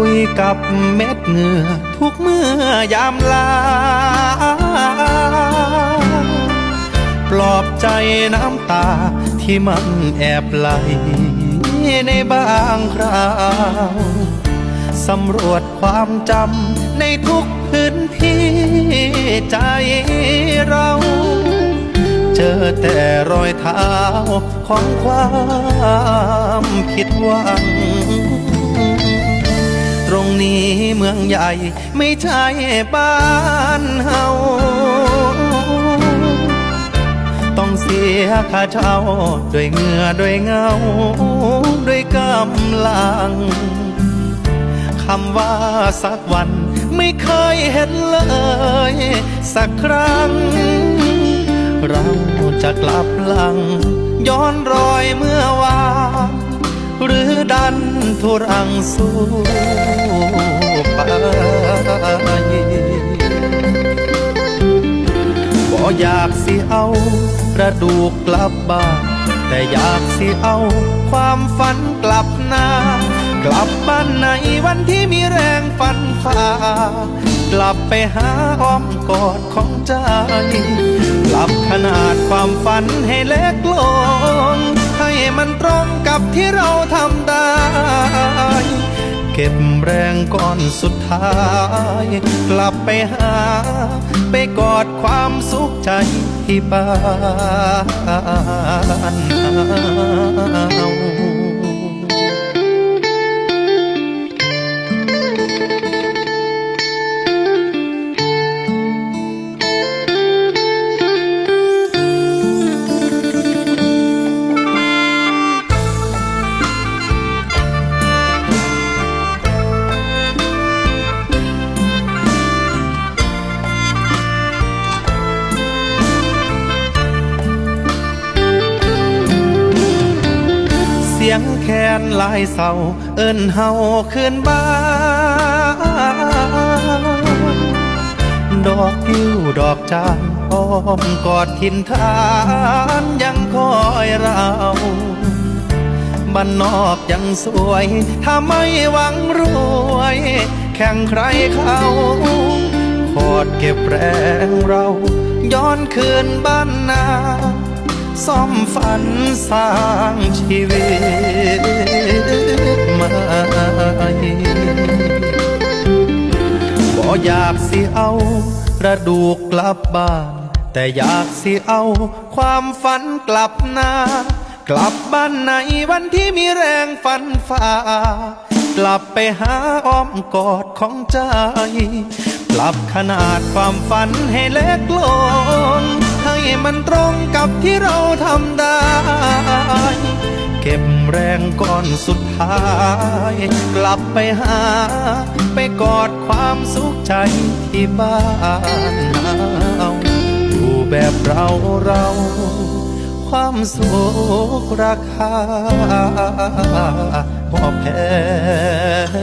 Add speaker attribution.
Speaker 1: คุยกับเม็ดเหงื่อทุกเมื่อยามลา ปลอบใจน้ำตาที่มันแอบไหลในบางคราวสำรวจความจำในทุกพื้นที่ใจเราเจอแต่รอยเท้าของความผิดหวัง นี้เมืองใหญ่ ไม่ใช่บ้านเฮาต้องเสียค่าเช่าด้วยเหงื่อด้วยเงา ด้วยกำลังคำว่าสักวันไม่เคยเห็นเลย สักครั้ง เราจะกลับหลัง ย้อนรอยเมื่อวาน นทุรังสู้ไปบ่อยากสิเอากระดูกกลับบ้านแต่อยากสิเอาความฝันกลับหน้ากลับบ้านในวันที่มีแรงฝันฝ่ากลับไปหาอ้อมกอดของใจกลับขนาดความฝันให้เล็กลง มันตรงกับที่เราทำได้ เก็บแรงก่อนสุดท้าย กลับไปหา ไปกอดความสุขใจที่บ้าน ยงแคนลายเศร้าเอิ้นเฮาขึ้นบ้านดอกกิ้วดอกจานอ้อมกอดทินทานยังคอยเราบ้านนอกยังสวย ถ้าไม่หวังรวย แข่งใครเขาโคตรเก็บแรงเรา ย้อนคืนบ้านนาซ่อมฝันสร้างชีวิต กระดูกกลับบ้าน แต่อยากสิเอา ความฝันกลับหน้ากลับบ้านในวันที่มีแรงฝันฝ่ากลับไปหาอ้อมกอดของใจปรับขนาดความฝันให้เล็กลงให้มันตรงกับที่เราทำได้ เก็บแรงก่อนสุดท้าย กลับไปหา ไปกอดความสุขใจที่บ้านเราอยู่แบบเราเรา ความสุขราคาพอแพง